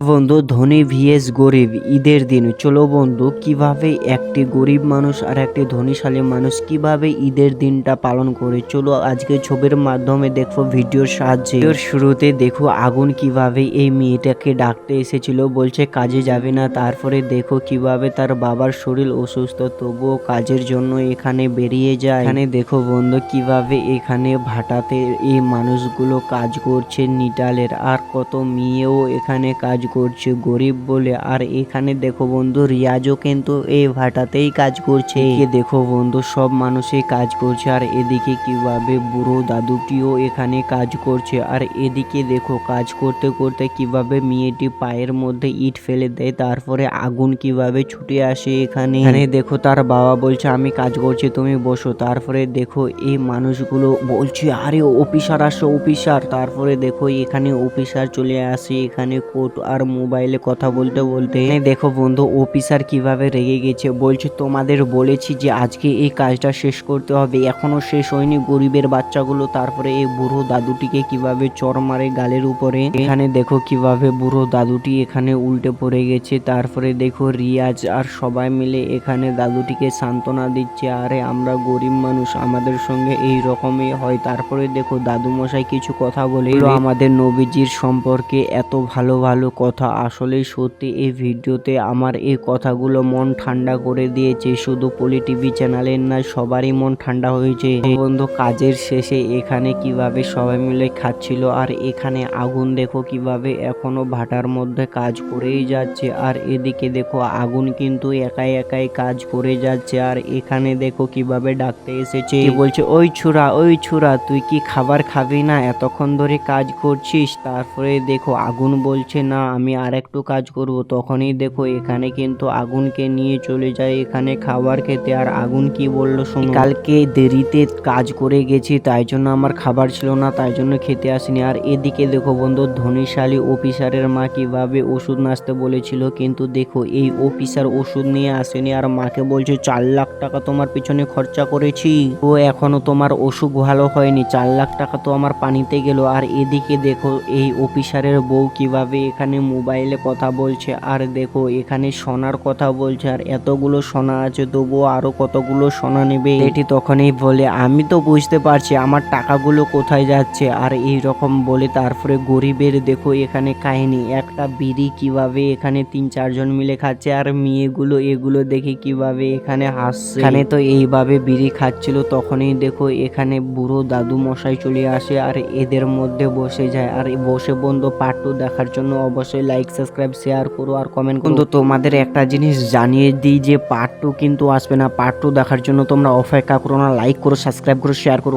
বন্ধু, ধনী ভিএস গরিব, ঈদের দিন। চলো বন্ধু, কীভাবে একটি গরিব মানুষ আর একটি ধনীশালী মানুষ কীভাবে ঈদের দিনটা পালন করে? চলো আজকে ছবির মাধ্যমে দেখো ভিডিওর সাহায্যে। শুরুতে দেখো আগুন কীভাবে এই মেয়েটাকে ডাকতে এসেছিল, বলছে কাজে যাবে না, তারপরে দেখো কীভাবে তার বাবার শরীর অসুস্থ, তবুও কাজের জন্য এখানে বেরিয়ে যায়। এখানে দেখো বন্ধু, কীভাবে এখানে ভাটাতে এই মানুষগুলো কাজ করছে নিটালের, আর কত মেয়েও এখানে কাজ করছে, গরিব বলে। আর এখানে দেখো বন্ধু, রিয়াজও কিন্তু এই ভাটাতেই কাজ করছে। দেখো বন্ধু, সব মানুষই কাজ করছে। আর এদিকে কীভাবে বুড়ো দাদুটিও এখানে কাজ করছে। আর এদিকে দেখো, কাজ করতে করতে কীভাবে মেয়েটি পায়ের মধ্যে ইট ফেলে দেয়, তারপরে আগুন কীভাবে ছুটে আসে এখানে। এখানে দেখো, তার বাবা বলছে, আমি কাজ করছি, তুমি বসো। তারপরে দেখো, এই মানুষগুলো বলছে, আরে অফিসার আসো অফিসার তারপরে দেখো, এখানে অফিসার চলে আসে, এখানে কোর্ট আর মোবাইলে কথা বলতে বলতে। দেখো বন্ধু, অফিসার কীভাবে রেগে গেছে? বলছে, তোমাদের বলেছি যে আজকে এই কাজটা শেষ করতে হবে। এখনও শেষ হয়নি গরিবের বাচ্চাগুলো। তারপরে এই বুড়ো দাদুটিকে কীভাবে চর মারে গালের উপরে? এখানে দেখো কীভাবে বুড়ো দাদুটি এখানে উল্টে পড়ে গেছে। তারপরে দেখো রিয়াজ আর সবাই মিলে এখানে দাদুটিকে সান্ত্বনা দিচ্ছে। আরে, আমরা গরিব মানুষ, আমাদের সঙ্গে এই রকমই হয়। তারপরে দেখো দাদু মশাই কিছু কথা বলে, আমাদের নবীজির সম্পর্কে এত ভালো ভালো কথা। আসলেই সত্যি, এই ভিডিওতে আমার এই কথাগুলো মন ঠান্ডা করে দিয়েছে। শুধু পলি টিভি চ্যানেলের না সবারই মন ঠান্ডা হয়েছে। বন্ধু, কাজের শেষে এখানে কীভাবে সবাই মিলে খাচ্ছিল আর এখানে আগুন দেখো কীভাবে এখনও ভাটার মধ্যে কাজ করেই যাচ্ছে। আর এদিকে দেখো, আগুন কিন্তু একাই একাই কাজ করে যাচ্ছে। আর এখানে দেখো কীভাবে ডাকতে এসেছে। বলছে, ওই ছুরা ওই ছুরা, তুই কি খাবার খাবি না? এতক্ষণ ধরে কাজ করছিস? তারপরে দেখো, আগুন বলছে, না আমি আর একটু কাজ করব। তখনই দেখো, এখানে কিন্তু আগুনকে নিয়ে চলে যায়। এখানে খাবার খেতে। আর আগুন কি বলল শোনো। কালকে দেরিতে কাজ করে গেছি, তাই জন্য আমার খাবার ছিল না, তাই জন্য খেতে আসিনি। আর এদিকে দেখো বন্ধু, ধনীশালী অফিসারের মা কীভাবে ওষুধ নাচতে বলেছিল। কিন্তু দেখো, এই অফিসার ওষুধ নিয়ে আসেনি। আর মাকে বলছে, চার লাখ টাকা তোমার পিছনে খরচা করেছি। ও এখনও তোমার অসুখ ভালো হয়নি। চার লাখ টাকা তো আমার পানিতে গেল। আর এদিকে দেখো, এই অফিসারের বউ কীভাবে এখানে মোবাইলে কথা বলছে। আর দেখো, এখানে সোনার কথা বলছে, আর এতগুলো সোনা আছে, তবুও আরও কতগুলো সোনা নেবে? এটি তখনই বলে, আমি তো বুঝতে পারছি, আমার টাকাগুলো কোথায় যাচ্ছে? আর এই রকম বলে তারপরে গরিবের দেখো এখানে কাহিনী। একটা বিড়ি কীভাবে এখানে তিন চারজন মিলে খাচ্ছে, আর মেয়েগুলো এগুলো দেখে কীভাবে এখানে হাসছে? এখানে তো এইভাবে বিড়ি খাচ্ছিল, তখনই দেখো এখানে বুড়ো দাদু মশাই চলে আসে, আর এদের মধ্যে বসে যায়। আর বসে বন্ধু পার্ট টু দেখার জন্য অবশ্যই লাইক সাবস্ক্রাইব শেয়ার করো আর কমেন্ট করো। তোমাদের একটা জিনিস জানিয়ে দিই যে পার্ট টু কিন্তু আসবে না। পার্ট টু দেখার জন্য তোমরা অপেক্ষা করো না লাইক করো সাবস্ক্রাইব করো শেয়ার করো।